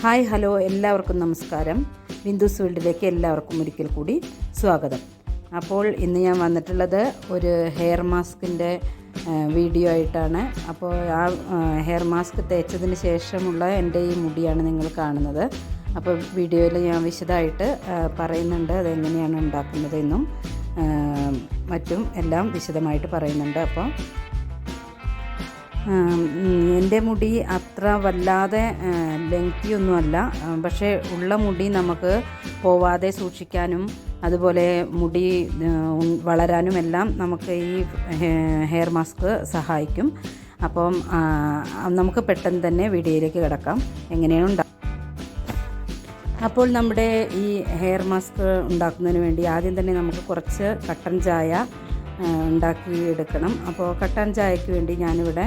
Hi hello എല്ലാവർക്കും നമസ്കാരം. ബിന്ദുസ് വേൾഡിലേക്ക് എല്ലാവർക്കും ഒരിക്കൽ കൂടി സ്വാഗതം. അപ്പോൾ ഇന്ന് ഞാൻ വന്നിട്ടുള്ളത് ഒരു ഹെയർ മാസ്കിന്റെ വീഡിയോ ആയിട്ടാണ്. അപ്പോൾ ആ ഹെയർ മാസ്ക് തേച്ചതിന് ശേഷമുള്ള എന്റെ ഈ മുടിയാണ് നിങ്ങൾ കാണുന്നത്. അപ്പോൾ വീഡിയോയിൽ ഞാൻ വിശദമായിട്ട് പറയുന്നുണ്ട് അതെങ്ങനെയാണ് ഉണ്ടാക്കുന്നതെന്നും മറ്റും എല്ലാം വിശദമായിട്ട് പറയുന്നുണ്ട്. അപ്പോൾ എന്റെ മുടി അത്ര വല്ലാതെ ലെങ്തി ഒന്നുമല്ല. പക്ഷേ ഉള്ള മുടി നമുക്ക് പോവാതെ സൂക്ഷിക്കാനും അതുപോലെ മുടി വളരാനും എല്ലാം നമുക്ക് ഈ ഹെയർ മാസ്ക് സഹായിക്കും. അപ്പം നമുക്ക് പെട്ടെന്ന് തന്നെ വീഡിയോയിലേക്ക് കിടക്കാം. എങ്ങനെയാണ് ഉണ്ടാ അപ്പോൾ നമ്മുടെ ഈ ഹെയർ മാസ്ക് ഉണ്ടാക്കുന്നതിന് വേണ്ടി ആദ്യം തന്നെ നമുക്ക് കുറച്ച് കട്ടൻ ചായ ഉണ്ടാക്കി എടുക്കണം. അപ്പോൾ കട്ടൻ ചായയ്ക്ക് വേണ്ടി ഞാനിവിടെ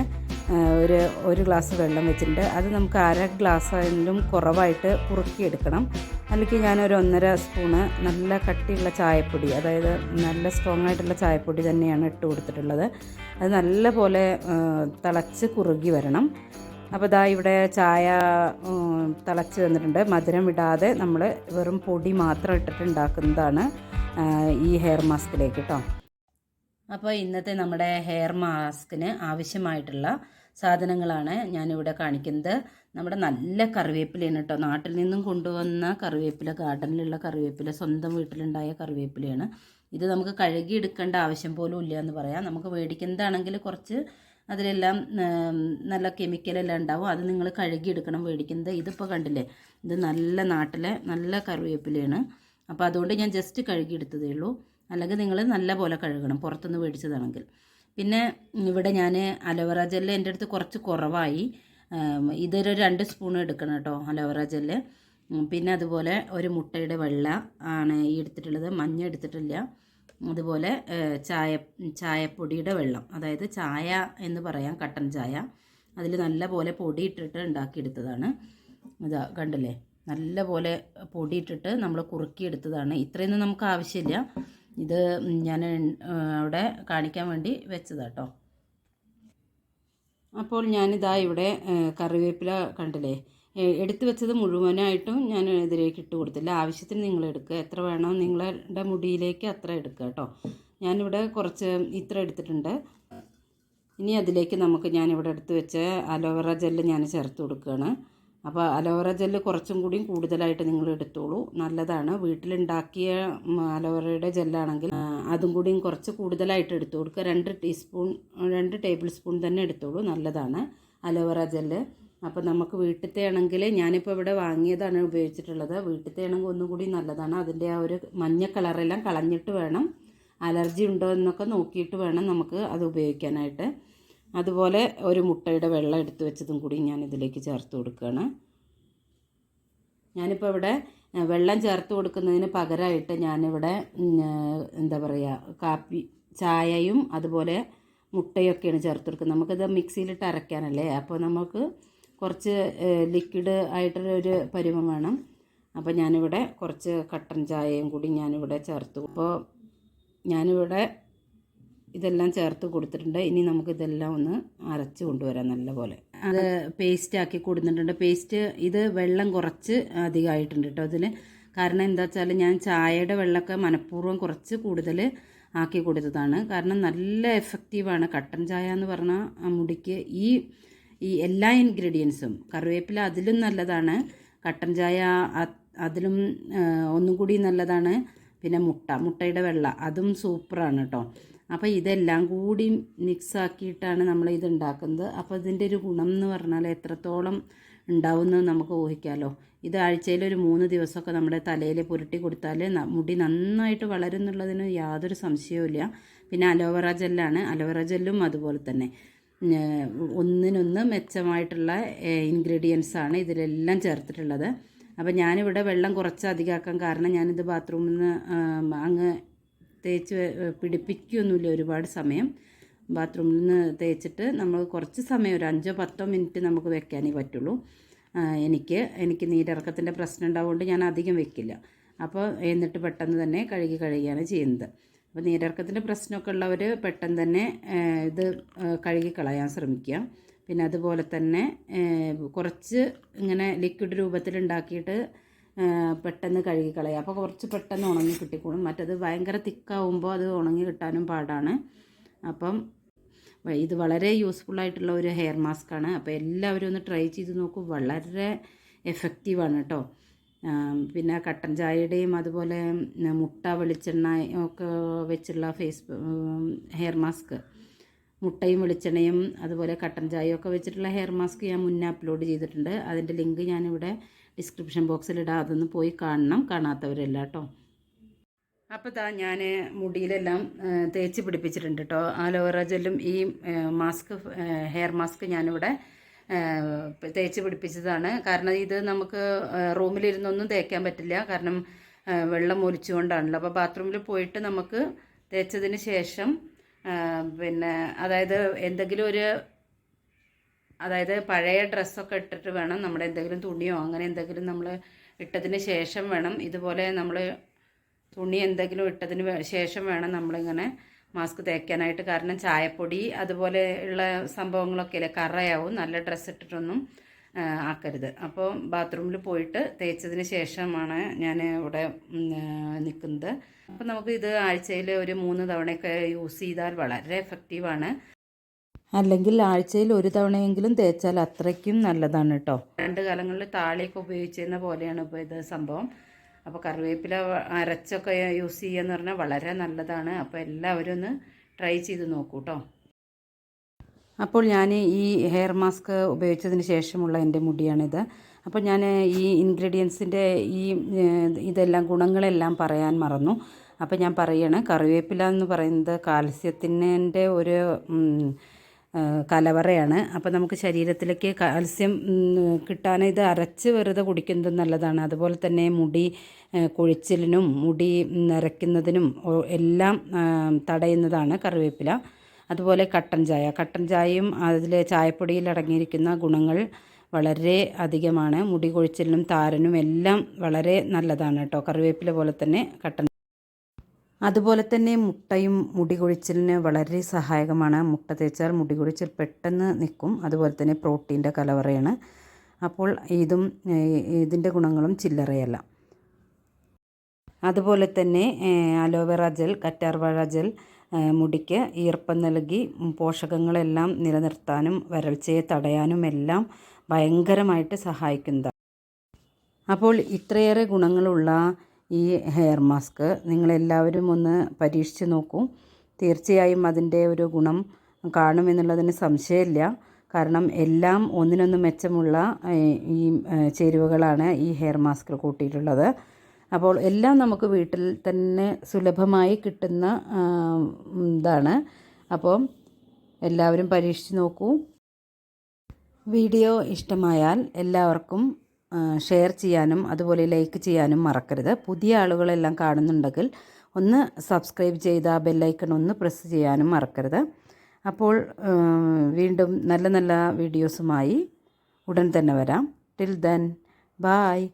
ഒരു ഒരു ഗ്ലാസ് വെള്ളം വെച്ചിട്ടുണ്ട്. അത് നമുക്ക് അര ഗ്ലാസ്സിലും കുറവായിട്ട് കുറുക്കിയെടുക്കണം. അല്ലെങ്കിൽ ഞാനൊരു ഒന്നര സ്പൂണ് നല്ല കട്ടിയുള്ള ചായപ്പൊടി അതായത് നല്ല സ്ട്രോങ് ആയിട്ടുള്ള ചായപ്പൊടി തന്നെയാണ് ഇട്ട് കൊടുത്തിട്ടുള്ളത്. അത് നല്ല പോലെ തിളച്ച് കുറുകി വരണം. അപ്പോൾ ഇതാ ഇവിടെ ചായ തിളച്ച് വന്നിട്ടുണ്ട്. മധുരം ഇടാതെ നമ്മൾ വെറും പൊടി മാത്രം ഇട്ടിട്ട് ഉണ്ടാക്കുന്നതാണ് ഈ ഹെയർ മാസ്കിലേക്ക് കേട്ടോ അപ്പോൾ ഇന്നത്തെ നമ്മുടെ ഹെയർ മാസ്കിന് ആവശ്യമായിട്ടുള്ള സാധനങ്ങളാണ് ഞാനിവിടെ കാണിക്കുന്നത്. നമ്മുടെ നല്ല കറിവേപ്പിലയാണ് കേട്ടോ. നാട്ടിൽ നിന്നും കൊണ്ടുവന്ന കറിവേപ്പില ഗാർഡനിലുള്ള കറിവേപ്പില സ്വന്തം വീട്ടിലുണ്ടായ കറിവേപ്പിലയാണ്. ഇത് നമുക്ക് കഴുകി എടുക്കേണ്ട ആവശ്യം പോലും ഇല്ല എന്ന് പറയാം. നമുക്ക് മേടിക്കുന്നതാണെങ്കിൽ കുറച്ച് അതിലെല്ലാം നല്ല കെമിക്കലെല്ലാം ഉണ്ടാവും. അത് നിങ്ങൾ കഴുകി എടുക്കണം മേടിക്കുന്നത്. ഇതിപ്പോൾ കണ്ടില്ലേ? ഇത് നല്ല നാട്ടിലെ നല്ല കറിവേപ്പിലയാണ്. അപ്പോൾ അതുകൊണ്ട് ഞാൻ ജസ്റ്റ് കഴുകിയെടുത്തതേ ഉള്ളൂ. അല്ലെങ്കിൽ നിങ്ങൾ നല്ല പോലെ കഴുകണം. പുറത്തുനിന്ന് മേടിച്ചതാണെങ്കിൽ. പിന്നെ ഇവിടെ ഞാൻ അലോവേറ ജെല്ല് എന്റെ അടുത്ത് കുറച്ച് കുറവായി. ഇതൊരു രണ്ട് സ്പൂൺ എടുക്കണം കേട്ടോ അലോവേറ ജെല്ല്. പിന്നെ അതുപോലെ ഒരു മുട്ടയുടെ വെള്ള ആണ് ഈ എടുത്തിട്ടുള്ളത് മഞ്ഞ എടുത്തിട്ടില്ല. അതുപോലെ ചായ ചായപ്പൊടിയുടെ വെള്ളം അതായത് ചായ എന്ന് പറയാം കട്ടൻ ചായ. അതിൽ നല്ല പോലെ പൊടി ഇട്ടിട്ട് ഉണ്ടാക്കിയെടുത്തതാണ്. ഇതാ കണ്ടില്ലേ? നല്ല പോലെ പൊടി ഇട്ടിട്ട് നമ്മൾ കുറുക്കിയെടുത്തതാണ്. ഇത്രയൊന്നും നമുക്ക് ആവശ്യമില്ല. ഇത് ഞാൻ അവിടെ കാണിക്കാൻ വേണ്ടി വെച്ചതാട്ടോ അപ്പോൾ ഞാനിതാ ഇവിടെ കറിവേപ്പില കണ്ടില്ലേ? എടുത്തു വെച്ചത് മുഴുവനായിട്ടും ഞാൻ ഇതിലേക്ക് ഇട്ട് കൊടുത്തില്ല. ആവശ്യത്തിന് നിങ്ങൾ എടുക്കുക. എത്ര വേണോ നിങ്ങളുടെ മുടിയിലേക്ക് അത്ര എടുക്കുക കേട്ടോ ഞാനിവിടെ കുറച്ച് ഇത്ര എടുത്തിട്ടുണ്ട്. ഇനി അതിലേക്ക് നമുക്ക് ഞാനിവിടെ എടുത്ത് വെച്ച അലോവേറ ജെല്ല് ഞാൻ ചേർത്ത് കൊടുക്കുകയാണ്. അപ്പോൾ അലോവേറ ജെല്ല് കുറച്ചും കൂടിയും കൂടുതലായിട്ട് നിങ്ങൾ എടുത്തോളൂ. നല്ലതാണ്. വീട്ടിലുണ്ടാക്കിയ അലോവേറയുടെ ജെല്ലാണെങ്കിൽ അതും കൂടിയും കുറച്ച് കൂടുതലായിട്ട് എടുത്തു കൊടുക്കുക. രണ്ട് ടീസ്പൂൺ രണ്ട് ടേബിൾ സ്പൂൺ തന്നെ എടുത്തോളൂ. നല്ലതാണ് അലോവേറ ജെല്ല്. അപ്പോൾ നമുക്ക് വീട്ടിലത്തെ ആണെങ്കിൽ ഞാനിപ്പോൾ ഇവിടെ വാങ്ങിയതാണ് ഉപയോഗിച്ചിട്ടുള്ളത്. വീട്ടിലത്തെ ആണെങ്കിൽ ഒന്നും കൂടി നല്ലതാണ്. അതിന്റെ ആ ഒരു മഞ്ഞ കളറെല്ലാം കളഞ്ഞിട്ട് വേണം. അലർജി ഉണ്ടോ എന്നൊക്കെ നോക്കിയിട്ട് വേണം നമുക്ക് അത് ഉപയോഗിക്കാനായിട്ട്. അതുപോലെ ഒരു മുട്ടയുടെ വെള്ളം എടുത്തു വെച്ചതും കൂടി ഞാൻ ഇതിലേക്ക് ചേർത്ത് കൊടുക്കുകയാണ്. ഞാനിപ്പോൾ ഇവിടെ വെള്ളം ചേർത്ത് കൊടുക്കുന്നതിന് പകരമായിട്ട് ഞാനിവിടെ എന്താ പറയുക കാപ്പി ചായയും അതുപോലെ മുട്ടയൊക്കെയാണ് ചേർത്ത് കൊടുക്കുന്നത്. നമുക്കിത് മിക്സിയിലിട്ട് അരയ്ക്കാനല്ലേ? അപ്പോൾ നമുക്ക് കുറച്ച് ലിക്വിഡ് ആയിട്ടുള്ള പരുവം വേണം. അപ്പോൾ ഞാനിവിടെ കുറച്ച് കട്ടൻ ചായയും കൂടി ഞാനിവിടെ ചേർത്തു അപ്പോൾ ഞാനിവിടെ ഇതെല്ലാം ചേർത്ത് കൊടുത്തിട്ടുണ്ട്. ഇനി നമുക്ക് ഇതെല്ലാം ഒന്ന് അരച്ച് കൊണ്ടുവരാം നല്ലപോലെ. അത് പേസ്റ്റ് ആക്കി കൊടുത്തിട്ടുണ്ട്. പേസ്റ്റ് ഇത് വെള്ളം കുറച്ച് അധികമായിട്ടുണ്ട് കേട്ടോ ഇതിൽ കാരണം എന്താ വെച്ചാൽ ഞാൻ ചായയുടെ വെള്ളമൊക്കെ മനഃപൂർവം കുറച്ച് കൂടുതൽ ആക്കി കൊടുത്തതാണ്. കാരണം നല്ല എഫക്റ്റീവാണ് കട്ടൻ ചായ എന്ന് പറഞ്ഞാൽ മുടിക്ക് ഈ ഈ എല്ലാ ഇൻഗ്രീഡിയൻസും കറിവേപ്പില അതിലും നല്ലതാണ്. കട്ടൻ ചായ അതിലും ഒന്നും കൂടി നല്ലതാണ്. പിന്നെ മുട്ട മുട്ടയുടെ വെള്ള അതും സൂപ്പറാണ് കേട്ടോ. അപ്പോൾ ഇതെല്ലാം കൂടി മിക്സ് ആക്കിയിട്ടാണ് നമ്മൾ ഇത് ഉണ്ടാക്കുന്നത്. അപ്പോൾ ഇതിന്റെ ഒരു ഗുണം എന്ന് പറഞ്ഞാൽ എത്രത്തോളം ഉണ്ടാവുമെന്ന് നമുക്ക് ഊഹിക്കാമല്ലോ ഇത് ആഴ്ചയിൽ ഒരു മൂന്ന് ദിവസമൊക്കെ നമ്മുടെ തലയിൽ പുരട്ടി കൊടുത്താൽ മുടി നന്നായിട്ട് വളരും എന്നുള്ളതിന് യാതൊരു സംശയവുമില്ല. പിന്നെ അലോവറ ജെല്ലാണ്. അലോവറ ജെല്ലും അതുപോലെ തന്നെ. ഒന്നിനൊന്ന് മെച്ചമായിട്ടുള്ള ഇൻഗ്രീഡിയൻസ് ആണ് ഇതിലെല്ലാം ചേർത്തിട്ടുള്ളത്. അപ്പോൾ ഞാനിവിടെ വെള്ളം കുറച്ച് അധികമാക്കാൻ കാരണം ഞാനിത് ബാത്റൂമിൽ നിന്ന് അങ്ങ് തേച്ച് പിടിപ്പിക്കുകയൊന്നുമില്ല ഒരുപാട് സമയം. ബാത്റൂമിൽ നിന്ന് തേച്ചിട്ട് നമ്മൾ കുറച്ച് സമയം ഒരു അഞ്ചോ പത്തോ മിനിറ്റ് നമുക്ക് വെക്കാനേ പറ്റുള്ളൂ. എനിക്ക് എനിക്ക് നീരിറക്കത്തിന്റെ പ്രശ്നം ഉണ്ടാവുകൊണ്ട് ഞാൻ അധികം വെക്കില്ല. അപ്പോൾ എന്നിട്ട് പെട്ടെന്ന് തന്നെ കഴുകി കഴുകിയാണ് ചെയ്യുന്നത്. അപ്പോൾ നീരിറക്കത്തിന്റെ പ്രശ്നമൊക്കെ ഉള്ളവർ പെട്ടെന്ന് തന്നെ ഇത് കഴുകി കളയാൻ ശ്രമിക്കുക. പിന്നെ അതുപോലെ തന്നെ കുറച്ച് ഇങ്ങനെ ലിക്വിഡ് രൂപത്തിൽ ഉണ്ടാക്കിയിട്ട് പെട്ടെന്ന് കഴുകി കളയുക അപ്പോൾ കുറച്ച് പെട്ടെന്ന് ഉണങ്ങി കിട്ടിക്കോളും. മറ്റത് ഭയങ്കര തിക്കാവുമ്പോൾ അത് ഉണങ്ങി കിട്ടാനും പാടാണ്. അപ്പം ഇത് വളരെ യൂസ്ഫുൾ ആയിട്ടുള്ള ഒരു ഹെയർ മാസ്ക് ആണ്. അപ്പോൾ എല്ലാവരും ഒന്ന് ട്രൈ ചെയ്ത് നോക്കൂ. വളരെ എഫക്റ്റീവാണ് കേട്ടോ പിന്നെ കട്ടൻ ചായയുടെയും അതുപോലെ മുട്ട വെളിച്ചെണ്ണ ഒക്കെ വെച്ചുള്ള ഫേസ് ഹെയർ മാസ്ക് മുട്ടയും വെളിച്ചെണ്ണയും അതുപോലെ കട്ടൻ ചായയും ഒക്കെ വെച്ചിട്ടുള്ള ഹെയർ മാസ്ക് ഞാൻ മുന്നേ അപ്ലോഡ് ചെയ്തിട്ടുണ്ട്. അതിന്റെ ലിങ്ക് ഞാനിവിടെ ഡിസ്ക്രിപ്ഷൻ ബോക്സിൽ ഇടാം അതൊന്ന് പോയി കാണണം. കാണാത്തവരെല്ലാം കേട്ടോ അപ്പോൾ താ ഞാൻ മുടിയിലെല്ലാം തേച്ച് പിടിപ്പിച്ചിട്ടുണ്ട് കേട്ടോ ആലോവേറ ജെല്ലും ഈ മാസ്ക് ഹെയർ മാസ്ക് ഞാനിവിടെ തേച്ച് പിടിപ്പിച്ചതാണ്. കാരണം ഇത് നമുക്ക് റൂമിലിരുന്നൊന്നും തേക്കാൻ പറ്റില്ല. കാരണം വെള്ളം ഒലിച്ചുകൊണ്ടാണല്ലോ. അപ്പോൾ ബാത്റൂമിൽ പോയിട്ട് നമുക്ക് തേച്ചതിന് ശേഷം പിന്നെ അതായത് എന്തെങ്കിലും ഒരു അതായത് പഴയ ഡ്രസ്സൊക്കെ ഇട്ടിട്ട് വേണം നമ്മുടെ എന്തെങ്കിലും തുണിയോ അങ്ങനെ എന്തെങ്കിലും നമ്മൾ ഇട്ടതിന് ശേഷം വേണം. ഇതുപോലെ നമ്മൾ തുണി എന്തെങ്കിലും ഇട്ടതിന് ശേഷം വേണം നമ്മളിങ്ങനെ മാസ്ക് തേക്കാനായിട്ട്. കാരണം ചായപ്പൊടി അതുപോലെ ഉള്ള സംഭവങ്ങളൊക്കെ അല്ലേ കറയാവും. നല്ല ഡ്രസ്സ് ഇട്ടിട്ടൊന്നും ആക്കരുത്. അപ്പോൾ ബാത്റൂമിൽ പോയിട്ട് തേച്ചതിന് ശേഷമാണ് ഞാൻ ഇവിടെ നിൽക്കുന്നത് അപ്പോൾ നമുക്ക് ഇത് ആഴ്ചയിൽ ഒരു മൂന്ന് തവണയൊക്കെ യൂസ് ചെയ്താൽ വളരെ എഫക്റ്റീവാണ്. അല്ലെങ്കിൽ ആഴ്ചയിൽ ഒരു തവണയെങ്കിലും തേച്ചാൽ അത്രയ്ക്കും നല്ലതാണ് കേട്ടോ. രണ്ട് കാലങ്ങളിൽ താളിയൊക്കെ ഉപയോഗിച്ചിരുന്ന പോലെയാണ് ഇപ്പോൾ ഇത് സംഭവം. അപ്പോൾ കറിവേപ്പില അരച്ചൊക്കെ യൂസ് ചെയ്യുകയെന്ന് പറഞ്ഞാൽ വളരെ നല്ലതാണ്. അപ്പോൾ എല്ലാവരും ഒന്ന് ട്രൈ ചെയ്ത് നോക്കൂ കേട്ടോ. അപ്പോൾ ഞാൻ ഈ ഹെയർ മാസ്ക് ഉപയോഗിച്ചതിന് ശേഷമുള്ള എന്റെ മുടിയാണിത്. അപ്പോൾ ഞാൻ ഈ ഇൻഗ്രീഡിയൻസിന്റെ ഈ ഇതെല്ലാം ഗുണങ്ങളെല്ലാം പറയാൻ മറന്നു. അപ്പോൾ ഞാൻ പറയാണ് കറിവേപ്പില എന്ന് പറയുന്നത് കാൽസ്യത്തിന്റെ ഒരു കലവറയാണ്. അപ്പോൾ നമുക്ക് ശരീരത്തിലേക്ക് കാൽസ്യം കിട്ടാൻ ഇത് അരച്ച് വെറുതെ കുടിക്കുന്നത് നല്ലതാണ്. അതുപോലെ തന്നെ മുടി കൊഴിച്ചിലിനും മുടി നരയ്ക്കുന്നതിനും എല്ലാം തടയുന്നതാണ് കറിവേപ്പില. അതുപോലെ കട്ടൻ ചായ. കട്ടൻ ചായയും അതിൽ ചായപ്പൊടിയിൽ അടങ്ങിയിരിക്കുന്ന ഗുണങ്ങൾ വളരെ അധികമാണ്. മുടി കൊഴിച്ചിലിനും താരനും എല്ലാം വളരെ നല്ലതാണ് കേട്ടോ. കറിവേപ്പില പോലെ തന്നെ കട്ടൻ അതുപോലെ തന്നെ മുട്ടയും മുടി കൊഴിച്ചിലിന് വളരെ സഹായകമാണ്. മുട്ട തേച്ചാൽ മുടി കൊഴിച്ചിൽ പെട്ടെന്ന് നിൽക്കും. അതുപോലെ തന്നെ പ്രോട്ടീന്റെ കലവറയാണ്. അപ്പോൾ ഇതും ഇതിന്റെ ഗുണങ്ങളും ചില്ലറയല്ല. അതുപോലെ തന്നെ അലോവേറ ജെൽ കറ്റാർവാഴ ജെൽ മുടിക്ക് ഈർപ്പം നൽകി പോഷകങ്ങളെല്ലാം നിലനിർത്താനും വരൾച്ചയെ തടയാനും എല്ലാം ഭയങ്കരമായിട്ട് സഹായിക്കുന്നതാണ്. അപ്പോൾ ഇത്രയേറെ ഗുണങ്ങളുള്ള ഈ ഹെയർ മാസ്ക് നിങ്ങളെല്ലാവരും ഒന്ന് പരീക്ഷിച്ച് നോക്കൂ. തീർച്ചയായും അതിന്റെ ഒരു ഗുണം കാണുമെന്നുള്ളതിന് സംശയമില്ല. കാരണം എല്ലാം ഒന്നിനൊന്ന് മെച്ചമുള്ള ഈ ചേരുവകളാണ് ഈ ഹെയർ മാസ്കിൽ കൂട്ടിയിട്ടുള്ളത്. അപ്പോൾ എല്ലാം നമുക്ക് വീട്ടിൽ തന്നെ സുലഭമായി കിട്ടുന്ന ഇതാണ്. അപ്പോൾ എല്ലാവരും പരീക്ഷിച്ച് നോക്കൂ. വീഡിയോ ഇഷ്ടമായാൽ എല്ലാവർക്കും ഷെയർ ചെയ്യാനും അതുപോലെ ലൈക്ക് ചെയ്യാനും മറക്കരുത്. പുതിയ ആളുകളെല്ലാം കാണുന്നുണ്ടെങ്കിൽ ഒന്ന് സബ്സ്ക്രൈബ് ചെയ്ത ബെല്ലൈക്കൺ ഒന്ന് പ്രസ് ചെയ്യാനും മറക്കരുത്. അപ്പോൾ വീണ്ടും നല്ല നല്ല വീഡിയോസുമായി ഉടൻ തന്നെ വരാം. Till then bye